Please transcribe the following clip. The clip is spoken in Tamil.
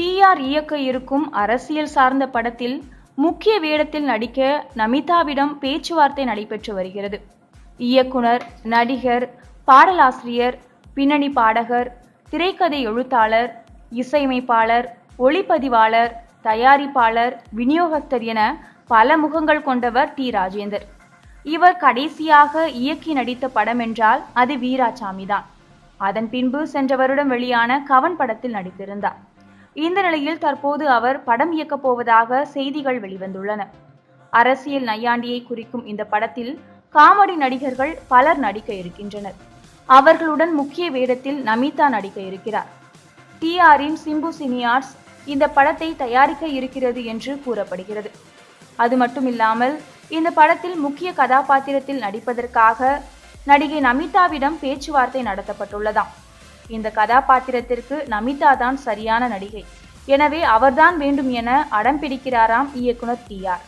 டிஆர் இயக்க இருக்கும் அரசியல் சார்ந்த படத்தில் முக்கிய வேடத்தில் நடிக்க நமிதாவிடம் பேச்சுவார்த்தை நடைபெற்று வருகிறது. இயக்குனர் நடிகர் பாடலாசிரியர் பின்னணி பாடகர் திரைக்கதை எழுத்தாளர் இசையமைப்பாளர் ஒளிப்பதிவாளர் தயாரிப்பாளர் விநியோகஸ்தர் என பல முகங்கள் கொண்டவர் டி ராஜேந்தர். இவர் கடைசியாக இயக்கி நடித்த படம் என்றால் அது வீராசாமி தான் அதன் பின்பு சென்ற வருடம் வெளியான கவன் படத்தில் நடித்திருந்தார். இந்த நிலையில் தற்போது அவர் படம் இயக்கப் போவதாக செய்திகள் வெளிவந்துள்ளன. அரசியல் நையாண்டியை குறிக்கும் இந்த படத்தில் காமெடி நடிகர்கள் பலர் நடிக்க இருக்கின்றனர். அவர்களுடன் முக்கிய வேடத்தில் நமிதா நடிக்க இருக்கிறார். டிஆரின் சிம்பு சினியார்ஸ் இந்த படத்தை தயாரிக்க இருக்கிறது என்று கூறப்படுகிறது. அது மட்டுமில்லாமல் இந்த படத்தில் முக்கிய கதாபாத்திரத்தில் நடிப்பதற்காக நடிகை நமிதாவிடம் பேச்சுவார்த்தை நடத்தப்பட்டுள்ளதாம். இந்த கதாபாத்திரத்திற்கு நமிதா தான் சரியான நடிகை. எனவே அவர்தான் வேண்டும் என அடம் பிடிக்கிறாராம் இயக்குனர் டிஆர்